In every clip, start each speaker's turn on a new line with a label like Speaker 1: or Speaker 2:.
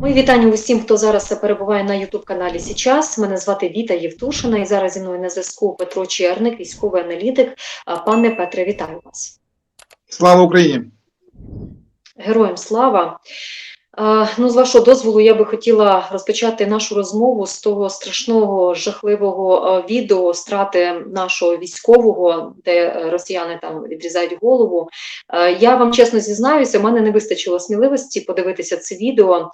Speaker 1: Мої вітання усім, хто зараз перебуває на Ютуб каналі Січас. Мене звати Віта Євтушина, і зараз зі мною на зв'язку Петро Черник, військовий аналітик. Пане Петре, вітаю вас.
Speaker 2: Слава Україні!
Speaker 1: Героям слава. Ну, з вашого дозволу, я би хотіла розпочати нашу розмову з того страшного жахливого відео страти нашого військового, де е, росіяни там відрізають голову. Е, Я вам чесно зізнаюся, в мене не вистачило сміливості подивитися це відео.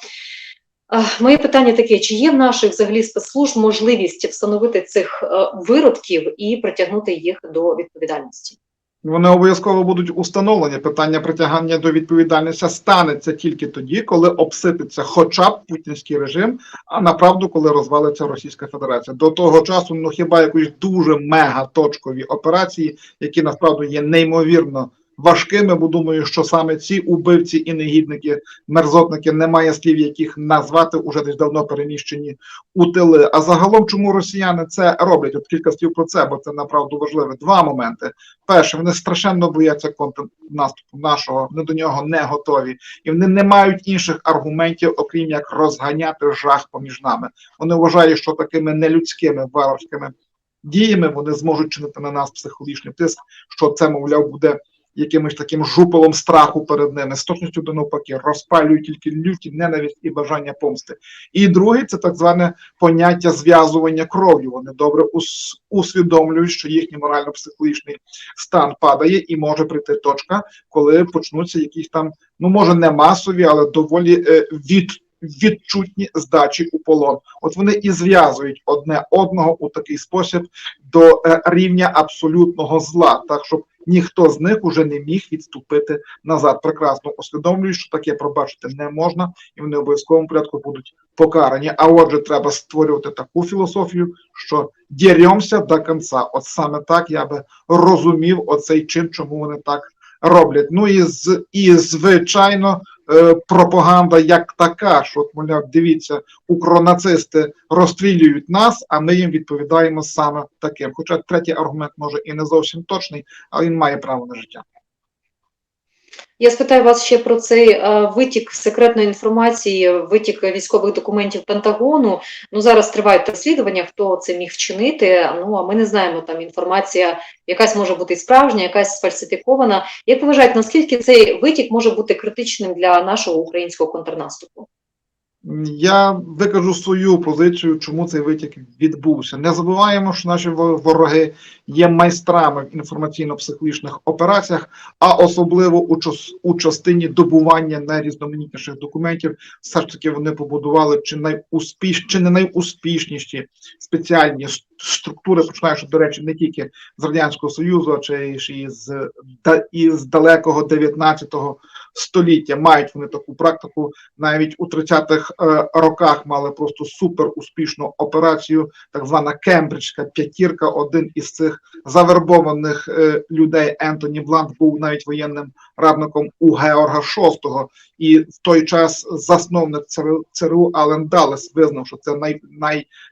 Speaker 1: Е, Моє питання таке: чи є в наших взагалі спецслужб можливість встановити цих е, виродків і притягнути їх до відповідальності?
Speaker 2: Вони обов'язково будуть установлені. Питання притягання до відповідальності станеться тільки тоді, коли обсититься, хоча б путінський режим, а направду, коли розвалиться Російська Федерація. До того часу, ну хіба якоїсь дуже мега-точкові операції, які насправді є неймовірно важкими, бо думаю, що саме ці убивці і негідники, мерзотники, немає слів, яких назвати уже десь давно переміщені у тили. А загалом, чому росіяни це роблять? От кілька слів про це, бо це направду важливе. Два моменти. Перше, вони страшенно бояться контрнаступу нашого, вони до нього не готові, і вони не мають інших аргументів, окрім як розганяти жах поміж нами. Вони вважають, що такими нелюдськими варварськими діями вони зможуть чинити на нас психологічний тиск, що це, мовляв, буде якимось таким жупелом страху перед ними, з точністю до навпаки, розпалюють тільки люті ненависть і бажання помсти. І другий це так зване поняття зв'язування кров'ю. Вони добре усвідомлюють, що їхній морально-психологічний стан падає, і може прийти точка, коли почнуться якісь там, ну може не масові, але доволі е, від. Відчутні здачі у полон, от вони і зв'язують одне одного у такий спосіб до е, рівня абсолютного зла, так щоб ніхто з них уже не міг відступити назад. Прекрасно усвідомлюють, що таке пробачити не можна, і вони обов'язковому порядку будуть покарані. А отже, треба створювати таку філософію, що діремося до кінця. От саме так я би розумів оцей чин, чому вони так роблять. Ну і з і звичайно. Е, пропаганда як така, що от, мовляв, дивіться, укронацисти розстрілюють нас, а ми їм відповідаємо саме таким. Хоча третій аргумент може і не зовсім точний, але він має право на життя.
Speaker 1: Я спитаю вас ще про цей е, витік секретної інформації, витік військових документів Пентагону. Ну зараз тривають розслідування, хто це міг вчинити. Ну а ми не знаємо там інформація, якась може бути справжня, якась сфальсифікована. Як ви вважаєте, наскільки цей витік може бути критичним для нашого українського контрнаступу?
Speaker 2: Я викажу свою позицію, чому цей витік відбувся. Не забуваємо, що наші вороги є майстрами в інформаційно-психологічних операціях, а особливо у час, у частині добування найрізноманітніших документів. Все ж таки вони побудували чи найуспіш, чи не найуспішніші спеціальні структури, починаючи, до речі, не тільки з радянського союзу, а чи із, із далекого 19-го століття. Мають вони таку практику навіть у 30-х е, роках мали просто супер успішну операцію, так звана Кембриджська п'ятірка. Один із цих завербованих е, людей Ентоні Блант був навіть воєнним радником у Георга VI, і в той час засновник ЦРУ, Ален Далес визнав, що це най,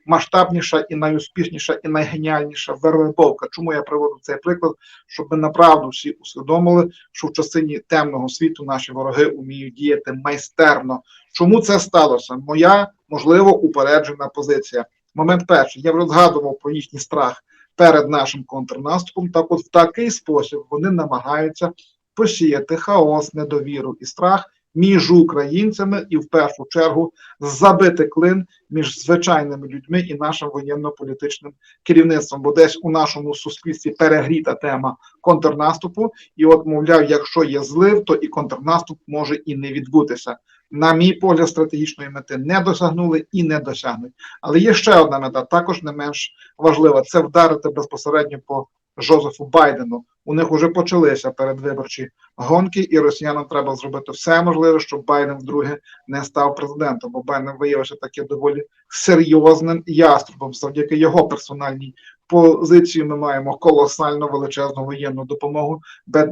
Speaker 2: наймасштабніша і найуспішніша і найгеніальніша вербовка. Чому я приводу цей приклад? Щоб ми направду всі усвідомили, що в частині темного світу наші вороги вміють діяти майстерно. Чому це сталося? Моя можливо упереджена позиція. Момент перший я вже згадував про їхній страх перед нашим контрнаступом. Так, от в такий спосіб вони намагаються посіяти хаос, недовіру і страх між українцями і в першу чергу забити клин між звичайними людьми і нашим воєнно-політичним керівництвом. Бо десь у нашому суспільстві перегріта тема контрнаступу, і от, мовляв, якщо є злив, то і контрнаступ може і не відбутися. На мій погляд, стратегічної мети не досягнули і не досягнуть. Але є ще одна мета, також не менш важлива: це вдарити безпосередньо по Жозефу Байдену. У них вже почалися передвиборчі гонки, і росіянам треба зробити все можливе, щоб Байден вдруге не став президентом. Бо Байден виявився таки доволі серйозним яструбом. Завдяки його персональній позиції ми маємо колосально величезну воєнну допомогу,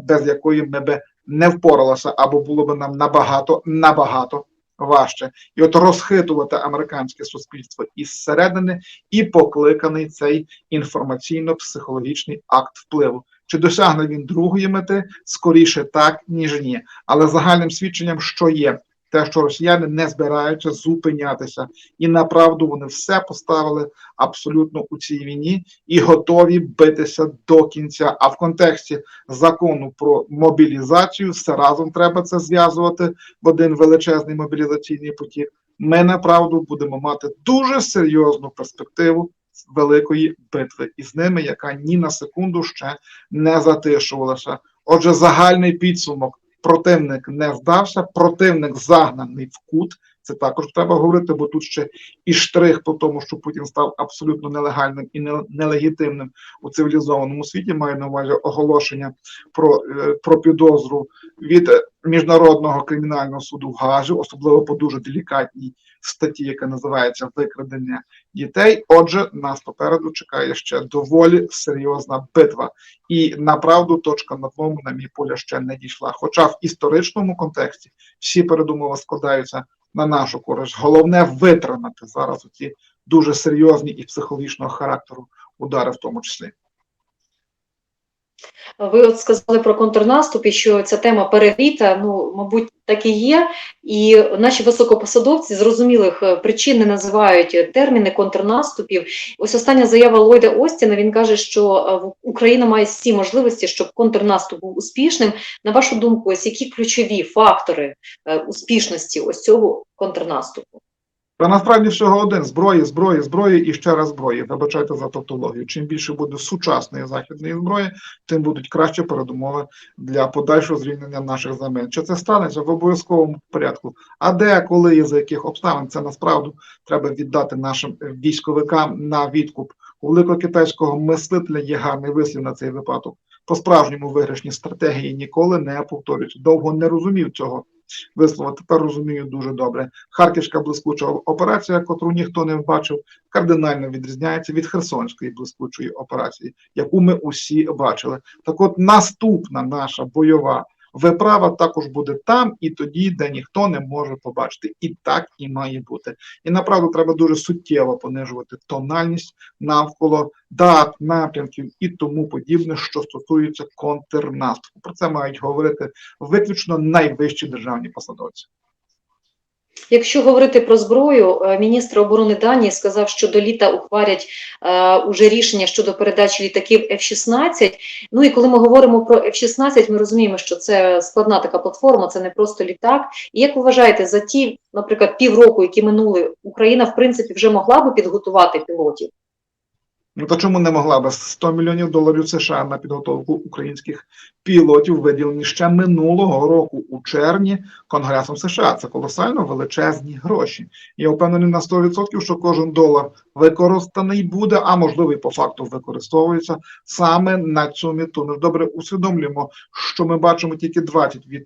Speaker 2: без якої ми би не впоралися, або було б нам набагато набагато важче. І от розхитувати американське суспільство із середини і покликаний цей інформаційно-психологічний акт впливу. Чи досягне він другої мети? Скоріше так, ніж ні. Але загальним свідченням, що є те, що росіяни не збираються зупинятися, і направду вони все поставили абсолютно у цій війні і готові битися до кінця. А в контексті закону про мобілізацію все разом треба це зв'язувати в один величезний мобілізаційний потік. Ми направду будемо мати дуже серйозну перспективу великої битви із ними, яка ні на секунду ще не затишувалася. Отже, загальний підсумок: противник не здався, противник загнаний в кут. Це також треба говорити, бо тут ще і штрих по тому, що Путін став абсолютно нелегальним і нелегітимним у цивілізованому світі. Маю на увазі оголошення про, е, про підозру від е, міжнародного кримінального суду в Гаазі, особливо по дуже делікатній статті, яка називається викрадення дітей. Отже, нас попереду чекає ще доволі серйозна битва. І направду точка над ному, на мій поля, ще не дійшла. Хоча в історичному контексті всі передумови складаються на нашу користь. Головне витримати зараз ці дуже серйозні і психологічного характеру удари, в тому числі.
Speaker 1: Ви от сказали про контрнаступ і що ця тема перегріта. Ну, мабуть, так і є. І наші високопосадовці зрозумілих е, причин не називають терміни контрнаступів. Ось остання заява Ллойда Остіна. Він каже, що е, Україна має всі можливості, щоб контрнаступ був успішним. На вашу думку, ось які ключові фактори е, успішності ось цього контрнаступу?
Speaker 2: Та насправді всього один зброї, зброї, зброї і ще раз зброї. Вибачайте за тавтологію. Чим більше буде сучасної західної зброї, тим будуть кращі передумови для подальшого звільнення наших земель. Чи це станеться в обов'язковому порядку? А де, коли і за яких обставин це насправді треба віддати нашим військовикам на відкуп. У великокитайського мислителя є гарний вислів на цей випадок. По справжньому виграшні стратегії ніколи не повторюються. Довго не розумів цього вислова. Тепер розумію дуже добре. Харківська блискуча операція, котру ніхто не бачив, кардинально відрізняється від Херсонської блискучої операції, яку ми усі бачили. Так, от наступна наша бойова виправа також буде там і тоді, де ніхто не може побачити. І так і має бути. І направду треба дуже суттєво понижувати тональність навколо дат, напрямків і тому подібне, що стосується контрнаступу. Про це мають говорити виключно найвищі державні посадовці.
Speaker 1: Якщо говорити про зброю, е, міністр оборони Данії сказав, що до літа ухвалять е, уже рішення щодо передачі літаків F-16. Ну і коли ми говоримо про F-16, ми розуміємо, що це складна така платформа, це не просто літак. І як ви вважаєте, за ті, наприклад, півроку, які минули, Україна в принципі вже могла би підготувати пілотів?
Speaker 2: Ну то чому не могла би 100 мільйонів доларів США на підготовку українських пілотів виділені ще минулого року у червні Конгресом США? Це колосально величезні гроші. Я впевнений на 100%, що кожен долар використаний буде, а можливо і по факту використовується саме на цю мету. Ми ж добре усвідомлюємо, що ми бачимо тільки 20%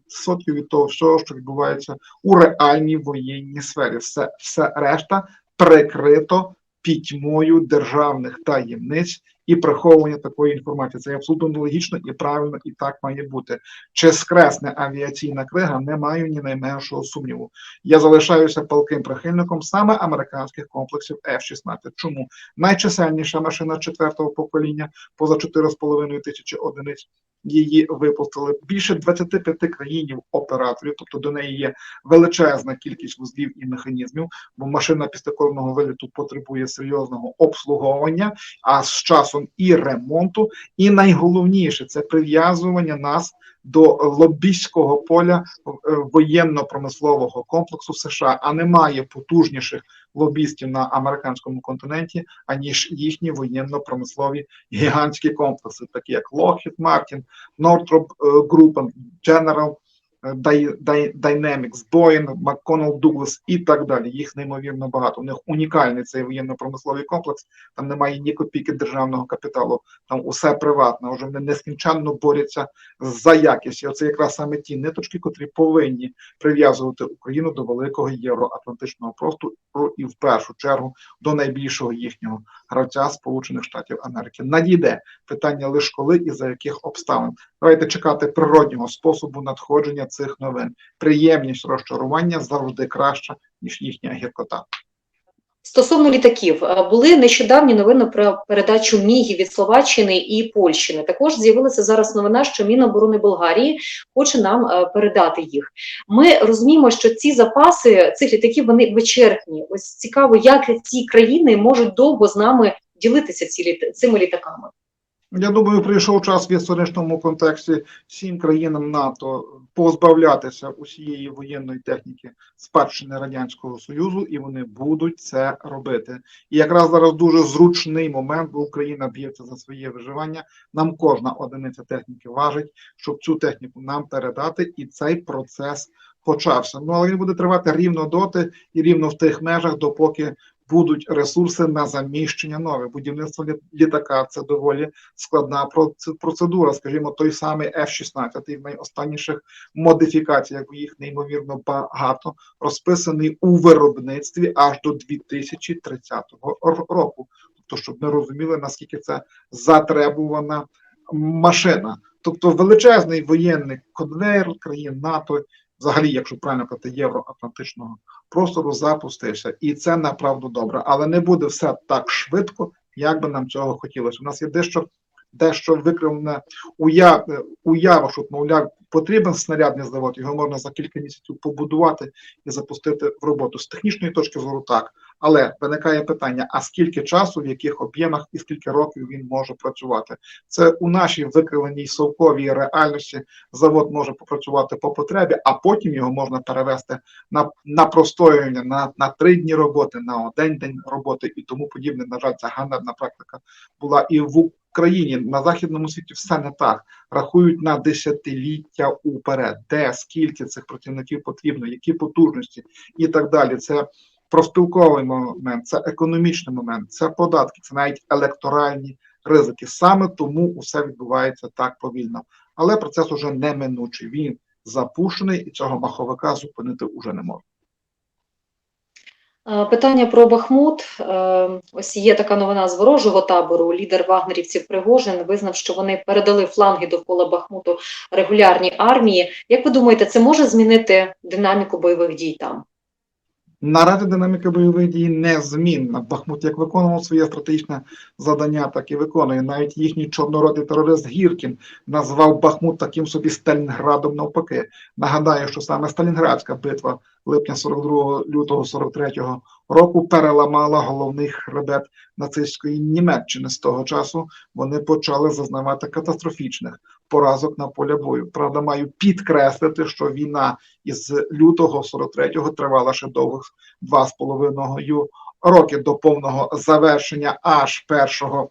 Speaker 2: від того всього, що відбувається у реальній воєнній сфері. Все, все решта прикрито пітьмою державних таємниць і приховування такої інформації. Це абсолютно логічно і правильно, і так має бути. Чи скресне авіаційна крига, не маю ні найменшого сумніву. Я залишаюся палким прихильником саме американських комплексів F-16. Чому найчисельніша машина четвертого покоління поза 4,5 тисячі одиниць. Її випустили більше 25 країнів операторів, тобто до неї є величезна кількість вузлів і механізмів, бо машина після кожного виліту потребує серйозного обслуговування, а з часом і ремонту. І найголовніше це прив'язування нас до лобійського поля е, воєнно-промислового комплексу США, а немає потужніших лобістів на американському континенті, аніж їхні воєнно-промислові гігантські комплекси, такі як Lockheed Martin, Northrop е, Group, General Dynamics, Boeing, McConnell Douglas і так далі. Їх неймовірно багато. У них унікальний цей воєнно-промисловий комплекс. Там немає ні копійки державного капіталу, там усе приватне. Вже вони нескінченно борються за якість. І оце якраз саме ті ниточки, котрі повинні прив'язувати Україну до великого євроатлантичного простору і в першу чергу до найбільшого їхнього гравця Сполучених Штатів Америки. Надійде питання лише коли і за яких обставин. Давайте чекати природнього способу надходження цих новин. Приємність розчарування завжди краща ніж їхня гіркота.
Speaker 1: Стосовно літаків, е, були нещодавні новини про передачу мігів від Словаччини і Польщини. Також з'явилася зараз новина, що Міноборони Болгарії хоче нам е, передати їх. Ми розуміємо, що ці запаси цих літаків вони вичерпні. Ось цікаво, як ці країни можуть довго з нами ділитися ці літ- цими літаками.
Speaker 2: Я думаю, прийшов час в історичному контексті всім країнам НАТО позбавлятися усієї воєнної техніки спадщини Радянського Союзу, і вони будуть це робити. І якраз зараз дуже зручний момент, бо Україна б'ється за своє виживання. Нам кожна одиниця техніки важить, щоб цю техніку нам передати, і цей процес почався. Ну але він буде тривати рівно доти і рівно в тих межах, допоки будуть ресурси на заміщення нових. Будівництво літака це доволі складна проц- процедура. Скажімо, той самий F-16 в найостанніших модифікаціях, їх неймовірно багато, розписаний у виробництві аж до 2030 р- року. Тобто, щоб ми розуміли, наскільки це затребувана машина. Тобто величезний воєнний конвейер країн НАТО, взагалі, якщо правильно казати, євроатлантичного простору роззапустився. і це направду добре, але не буде все так швидко, як би нам цього хотілося. У нас є дещо дещо викривлене уяв, е, уява, що мовляв, потрібен снарядний завод, його можна за кілька місяців побудувати і запустити в роботу. З технічної точки зору так. Але виникає питання: а скільки часу, в яких об'ємах і скільки років він може працювати? Це у нашій викривленій совковій реальності завод може попрацювати по потребі, а потім його можна перевести на, на простоювання, на, на три дні роботи, на один день роботи і тому подібне. На жаль, ця ганебна практика була і в Україні. На західному світі все не так. Рахують на десятиліття уперед, де скільки цих працівників потрібно, які потужності і так далі. Це профспілковий момент, це економічний момент, це податки, це навіть електоральні ризики. Саме тому усе відбувається так повільно. Але процес уже неминучий. Він запущений, і цього маховика зупинити уже не можна.
Speaker 1: Е, Питання про Бахмут. Е, Ось є така новина з ворожого табору. Лідер вагнерівців Пригожин визнав, що вони передали фланги довкола Бахмуту регулярній армії. Як ви думаєте, це може змінити динаміку бойових дій там?
Speaker 2: Наразі динаміка бойових дій незмінна. Бахмут як виконував своє стратегічне завдання, так і виконує. Навіть їхній чорнородний терорист Гіркін назвав Бахмут таким собі Сталінградом навпаки. Нагадаю, що саме Сталінградська битва липня 42 лютого 43 року переламала головний хребет нацистської Німеччини. З того часу вони почали зазнавати катастрофічних поразок на полі бою. Правда, маю підкреслити, що війна із лютого 43-го тривала ще довгих два з половиною роки до повного завершення аж 1 ве-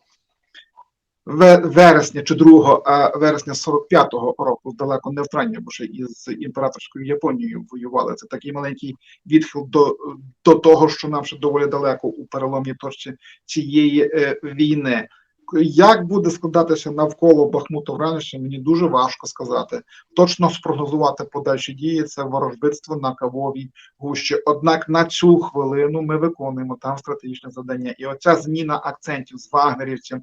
Speaker 2: вересня чи 2 а, вересня 45-го року далеко не втратні, бо ще із імператорською Японією воювали. Це такий маленький відхил до, до того, що нам ще доволі далеко у переломній точці цієї е, війни. Як буде складатися навколо Бахмута реальності, мені дуже важко сказати. Точно спрогнозувати подальші дії це ворожбитство на кавовій гущі. Однак на цю хвилину ми виконуємо там стратегічне завдання. І оця зміна акцентів з вагнерівців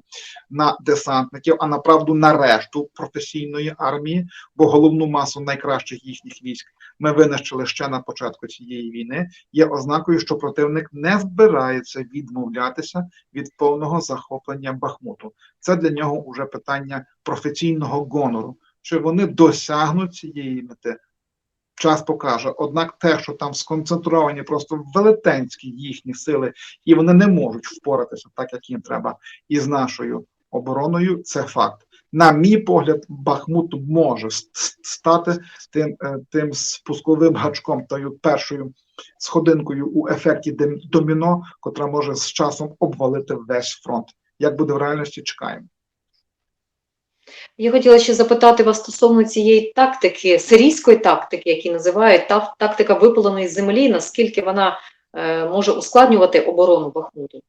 Speaker 2: на десантників, а направду на решту професійної армії, бо головну масу найкращих їхніх військ ми винищили ще на початку цієї війни. Є ознакою, що противник не збирається відмовлятися від повного захоплення Бахмуту. Це для нього вже питання професійного гонору. Чи вони досягнуть цієї мети? Час покаже. Однак те, що там сконцентровані просто велетенські їхні сили, і вони не можуть впоратися так, як їм треба, із нашою обороною, це факт. На мій погляд, Бахмут може стати тим, е, тим спусковим гачком, тою першою сходинкою у ефекті доміно, котра може з часом обвалити весь фронт. Як буде в реальності, чекаємо.
Speaker 1: Я хотіла ще запитати вас стосовно цієї тактики, сирійської тактики, які називають та- тактика випаленої землі, наскільки вона е, може ускладнювати оборону Бахмуту?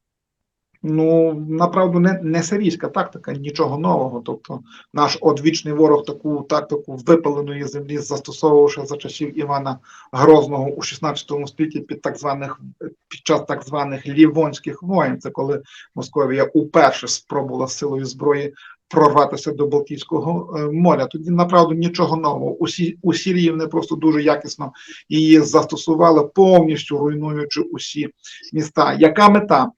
Speaker 2: Ну, направду, не, не сирійська тактика, нічого нового. Тобто наш одвічний ворог таку тактику випаленої землі застосовував ще за часів Івана Грозного у 16 столітті під так званих під час так званих лівонських воєн. Це коли Московія уперше спробувала силою зброї прорватися до Балтійського е, моря. Тоді направду нічого нового. Усі у Сірії вони просто дуже якісно її застосували, повністю руйнуючи усі міста. Яка мета?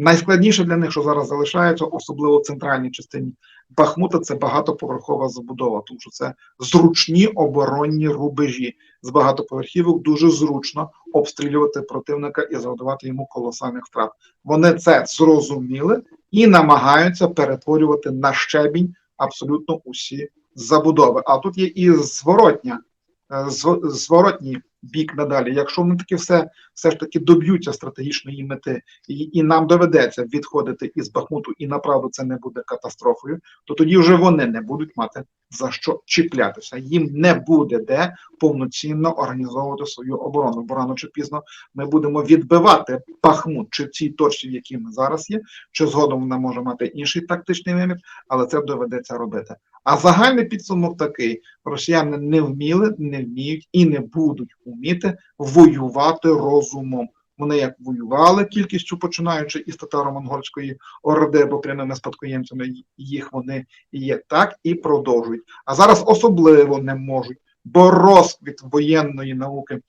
Speaker 2: Найскладніше для них, що зараз залишається, особливо в центральній частині Бахмута, це багатоповерхова забудова, тому що це зручні оборонні рубежі з багатоповерхівок. Дуже зручно обстрілювати противника і завдавати йому колосальних втрат. Вони це зрозуміли і намагаються перетворювати на щебінь абсолютно усі забудови. А тут є і зворотня, е, зв- зворотній бік надалі. Якщо вони таки все, все ж таки доб'ються стратегічної мети, і, і нам доведеться відходити із Бахмуту, і направду це не буде катастрофою, то тоді вже вони не будуть мати за що чіплятися. Їм не буде де повноцінно організовувати свою оборону. Бо рано чи пізно ми будемо відбивати Бахмут чи в цій точці, в якій ми зараз є, чи згодом вона може мати інший тактичний вимір, але це доведеться робити. А загальний підсумок такий: росіяни не вміли, не вміють і не будуть вміти воювати розумом. Вони як воювали кількістю, починаючи із татаро-монгольської орди, бо прямими спадкоємцями їх вони є, так і продовжують. А зараз особливо не можуть, бо розквіт воєнної науки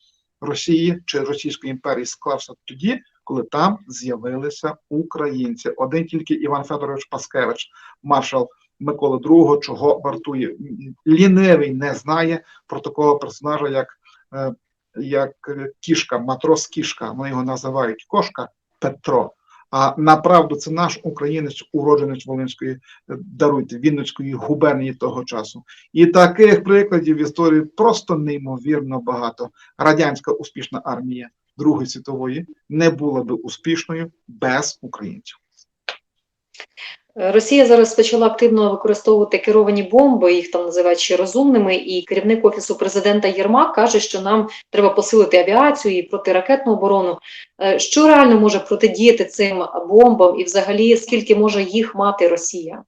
Speaker 2: Росії чи Російської імперії склався тоді, коли там з'явилися українці. Один тільки Іван Федорович Паскевич, маршал Миколи II, чого вартує. Лінивий не знає про такого персонажа, як, е, як кішка, матрос кішка. Вони його називають кошка Петро. А направду це наш українець, уродженець Волинської, е, даруйте, Вінницької губернії того часу. І таких прикладів в історії просто неймовірно багато. Радянська успішна армія Другої світової не була би успішною без українців.
Speaker 1: Росія зараз почала активно використовувати керовані бомби, їх там називають ще розумними. І керівник офісу президента Єрмак каже, що нам треба посилити авіацію і протиракетну оборону. Е, Що реально може протидіяти цим бомбам, і взагалі скільки може їх мати Росія?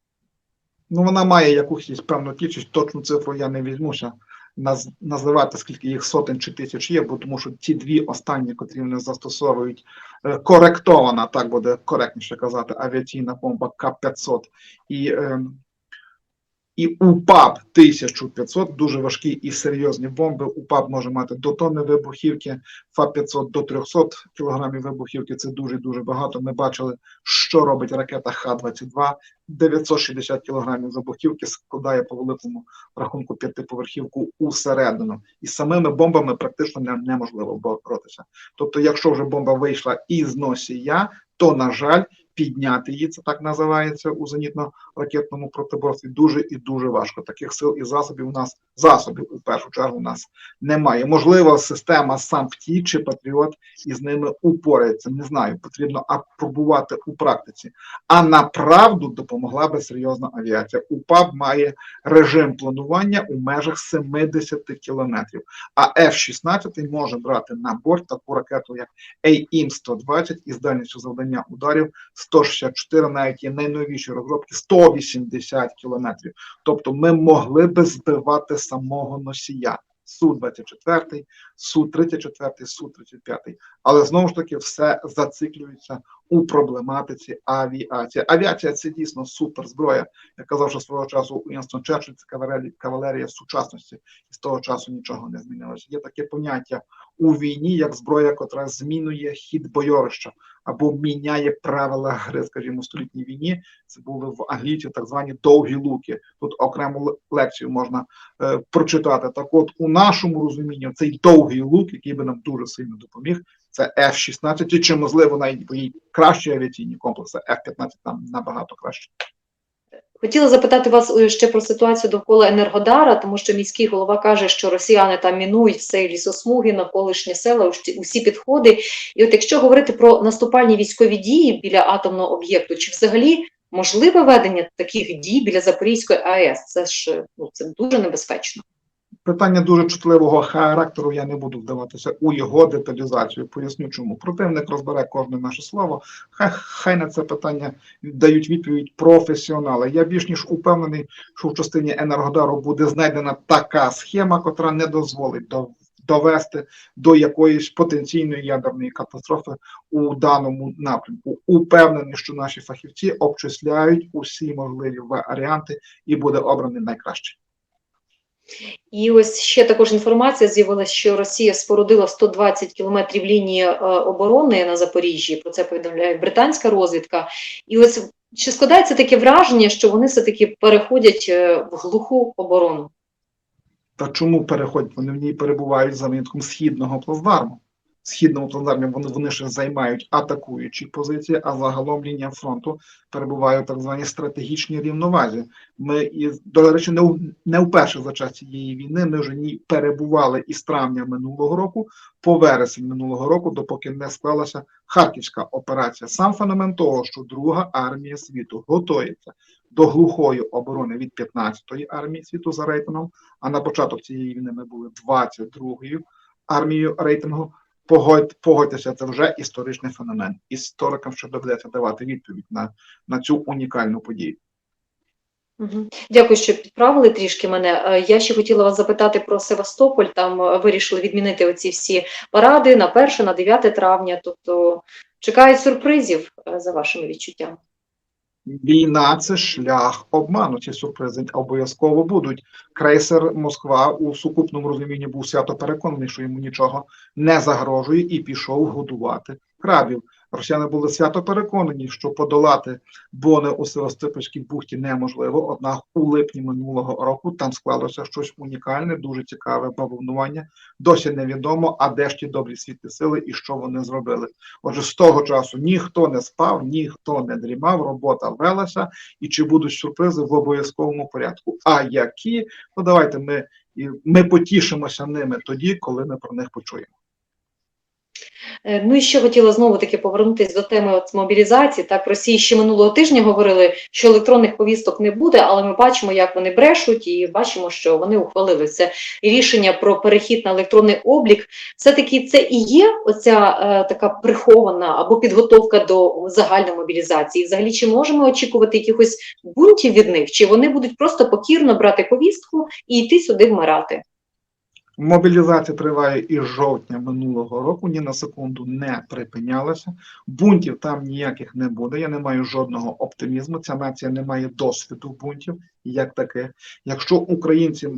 Speaker 2: Ну, вона має якусь певну кількість, точну цифру я не візьмуся наз, називати, скільки їх сотень чи тисяч є, бо тому що ті дві останні, котрі вони застосовують, е, коректована, так буде коректніше казати, авіаційна бомба К-500 і, е, і УПАП 1500, дуже важкі і серйозні бомби. УПАП може мати до тонни вибухівки, ФАП-500 до 300 кілограмів вибухівки, це дуже-дуже багато. Ми бачили, що робить ракета Х-22, 960 кілограмів вибухівки складає по великому рахунку п'ятиповерхівку усередину. І самими бомбами практично не, неможливо боротися. Тобто, якщо вже бомба вийшла із носія, то, на жаль, підняти її, це так називається у зенітно-ракетному протиборстві, дуже і дуже важко. Таких сил і засобів у нас, засобів у першу чергу, у нас немає. Можливо, система САМПТІ чи Патріот із ними упорається. Не знаю, потрібно апробувати у практиці. А направду допомогла би серйозна авіація. УПАБ має режим планування у межах 70 кілометрів. А F-16 може брати на борт таку ракету, як AIM-120 із дальністю завдання ударів 164, навіть є найновіші розробки 180 кілометрів. Тобто ми могли би збивати самого носія. Су-24, Су-34, Су-35. Але знову ж таки все зациклюється у проблематиці авіації. Авіація це дійсно суперзброя. Я казав, що свого часу Уінстон Черчилль це кавалерія, кавалерія сучасності, і з того часу нічого не змінилося. Є таке поняття у війні як зброя, котра змінює хід бойовища або міняє правила гри, скажімо, в столітній війні. Це були в англійці так звані довгі луки. Тут окрему лекцію можна е, прочитати. Так, от у нашому розумінні цей довгий лук, який би нам дуже сильно допоміг, це F-16, чи можливо навіть бо їй кращі авіаційні комплекси, F-15 там набагато краще.
Speaker 1: Хотіла запитати вас е, ще про ситуацію довкола Енергодара, тому що міський голова каже, що росіяни там мінують все лісосмуги, навколишні села, усі- підходи. І от якщо говорити про наступальні військові дії біля атомного об'єкту, чи взагалі можливе ведення таких дій біля Запорізької АЕС? Це ж ну це дуже небезпечно.
Speaker 2: Питання дуже чутливого характеру. Я не буду вдаватися у його деталізацію. Поясню чому. Противник розбере кожне наше слово. Хай, хай на це питання дають відповідь професіонали. Я більш ніж упевнений, що в частині енергодару буде знайдена така схема, котра не дозволить до, довести до якоїсь потенційної ядерної катастрофи у даному напрямку. Упевнений, що наші фахівці обчисляють усі можливі варіанти і буде обраний найкращий.
Speaker 1: І ось ще також інформація з'явилася, що Росія спорудила 120 кілометрів лінії е, оборони на Запоріжжі. Про це повідомляє британська розвідка. І ось чи складається таке враження, що вони все-таки переходять е, в глуху оборону?
Speaker 2: Та чому переходять? Вони в ній перебувають за винятком східного плацдарму. Східному плацдармі вони, вони ще займають атакуючі позиції, а загалом лінія фронту перебуває в так званій стратегічній рівновазі. Ми і до речі, не, не вперше за час цієї війни. Ми вже в ній перебували із травня минулого року по вересень минулого року, допоки не склалася харківська операція. Сам феномен того, що друга армія світу готується до глухої оборони від 15-ї армії світу за рейтингом. А на початок цієї війни ми були 22-ю армією рейтингу. Погодь, погодьтеся, це вже історичний феномен. Історикам ще доведеться давати відповідь на, на цю унікальну подію.
Speaker 1: Дякую, що підправили трішки мене. Е, Я ще хотіла вас запитати про Севастополь. Там е, вирішили відмінити оці всі паради на 1, на 9 травня. Тобто чекають сюрпризів е, за вашими відчуттями.
Speaker 2: Війна це шлях обману. Ці сюрпризи обов'язково будуть. Крейсер Москва у сукупному розумінні був свято переконаний, що йому нічого не загрожує, і пішов годувати крабів. Росіяни були свято переконані, що подолати бони у Севастопольській бухті неможливо. Однак у липні минулого року там склалося щось унікальне, дуже цікаве бавовнування. Досі невідомо, а де ж ті добрі світлі сили і що вони зробили. Отже, з того часу ніхто не спав, ніхто не дрімав, робота велася, і чи будуть сюрпризи в обов'язковому порядку. А які, ну давайте ми, ми потішимося ними тоді, коли ми про них почуємо.
Speaker 1: Е, Ну і ще хотіла знову таки повернутися до теми от мобілізації. Так, в Росії ще минулого тижня говорили, що електронних повісток не буде, але ми бачимо, як вони брешуть, і бачимо, що вони ухвалили це рішення про перехід на електронний облік. Все-таки це і є оця е, така прихована або підготовка до загальної мобілізації. Взагалі, чи можемо очікувати якихось бунтів від них, чи вони будуть просто покірно брати повістку і йти сюди вмирати?
Speaker 2: Мобілізація триває із жовтня минулого року, ні на секунду не припинялася. Бунтів там ніяких не буде. Я не маю жодного оптимізму. Ця нація не має досвіду бунтів як таких. Якщо українці,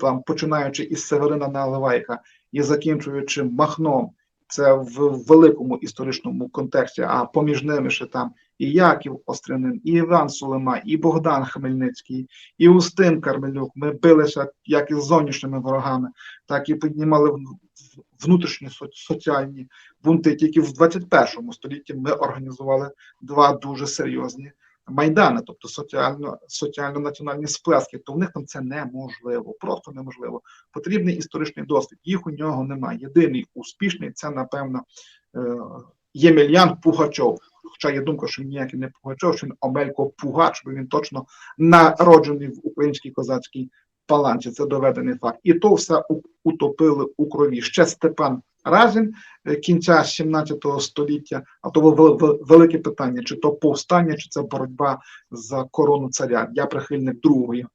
Speaker 2: там починаючи із Северина Наливайка і закінчуючи Махном, це в великому історичному контексті, а поміж ними ще там і Яків Острянин, і Іван Сулема, і Богдан Хмельницький, і Устин Кармелюк. Ми билися як із зовнішніми ворогами, так і піднімали внутрішні со- соціальні бунти. Тільки в 21 столітті ми організували два дуже серйозні майдани, тобто соціально, соціально-національні сплески. То в них там це неможливо, просто неможливо. Потрібний історичний досвід. Їх у нього немає. Єдиний успішний це, напевно, е, Ємельян Пугачов. Хоча є думка, що він ніякий не Пугачов, що він Омелько Пугач, бо він точно народжений в українській козацькій паланці. Це доведений факт. І то все утопили у крові. Ще Степан Разін е, кінця 17 століття, а то вел- велике питання, чи то повстання, чи це боротьба за корону царя. Я прихильник другої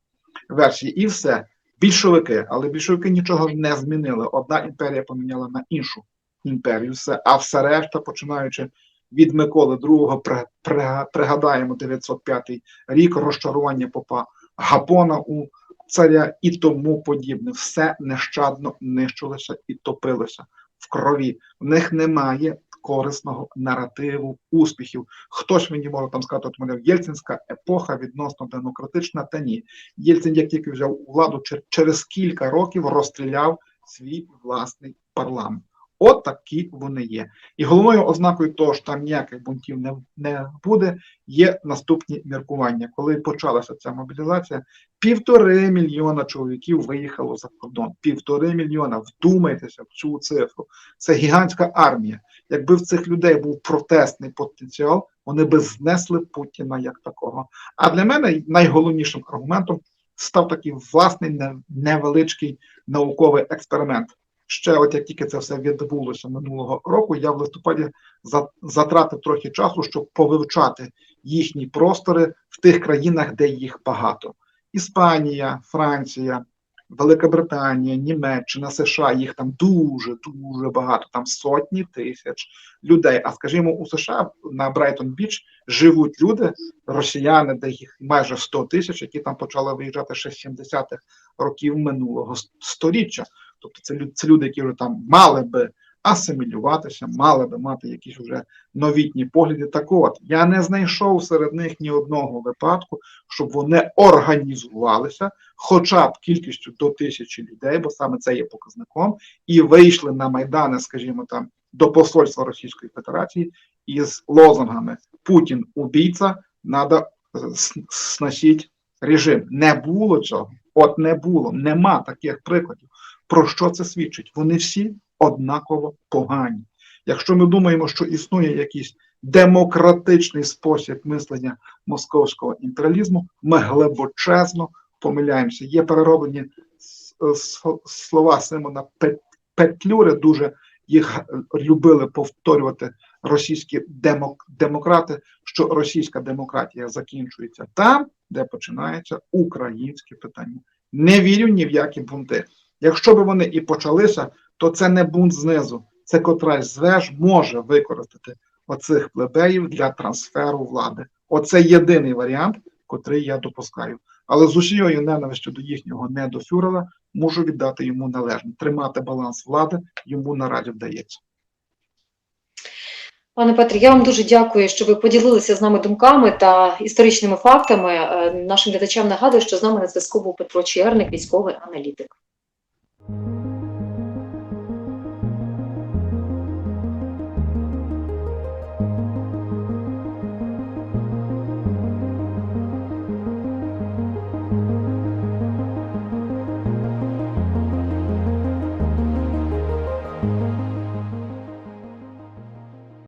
Speaker 2: версії. І все. Більшовики, але більшовики нічого не змінили. Одна імперія поміняла на іншу імперію. Все, а все решта, починаючи від Миколи II, при, при, пригадаємо 905 рік розчарування попа Гапона у царя і тому подібне. Все нещадно нищилося і топилося в крові. В них немає корисного наративу успіхів. Хтось мені може там сказати, от мене Єльцинська епоха відносно демократична, та ні. Єльцин, як тільки взяв владу, чер- через кілька років розстріляв свій власний парламент. От такі вони є. І головною ознакою того, що там ніяких бунтів не, не буде, є наступні міркування. Коли почалася ця мобілізація, півтори мільйона чоловіків виїхало за кордон. Півтори мільйона. Вдумайтеся в цю цифру. Це гігантська армія. Якби в цих людей був протестний потенціал, вони би знесли Путіна як такого. А для мене найголовнішим аргументом став такий власний невеличкий науковий експеримент. Ще, от як тільки це все відбулося минулого року, я в листопаді за- затратив трохи часу, щоб повивчати їхні простори в тих країнах, де їх багато: Іспанія, Франція, Велика Британія, Німеччина, США. Їх там дуже дуже багато, там сотні тисяч людей. А скажімо, у США на Брайтон Біч живуть люди, росіяни, де їх майже 100 тисяч, які там почали виїжджати ще з 70-х років минулого с- сторіччя. Тобто це, це люди, які вже там мали би асимілюватися, мали би мати якісь вже новітні погляди. Так от я не знайшов серед них ні одного випадку, щоб вони організувалися, хоча б кількістю до тисячі людей, бо саме це є показником, і вийшли на майдани, скажімо там, до посольства Російської Федерації із лозунгами Путін убійця, надо с- сносить режим. Не було цього. От не було, нема таких прикладів. Про що це свідчить? Вони всі однаково погані. Якщо ми думаємо, що існує якийсь демократичний спосіб мислення московського імперіалізму, ми глибочезно помиляємося. Є перероблені слова Симона Петлюри, дуже їх любили повторювати російські демок- демократи, що російська демократія закінчується там, де починається українське питання. Не вірю ні в які бунти. Якщо б вони і почалися, то це не бунт знизу. Це котрась звеж може використати оцих плебеїв для трансферу влади. Оце єдиний варіант, котрий я допускаю. Але з усією ненавистю до їхнього недофюрера можу віддати йому належне. Тримати баланс влади йому наразі вдається.
Speaker 1: Пане Петре, я вам дуже дякую, що ви поділилися з нами думками та історичними фактами. Е, Нашим глядачам нагадую, що з нами на зв'язку був Петро Черник, військовий аналітик. Thank you.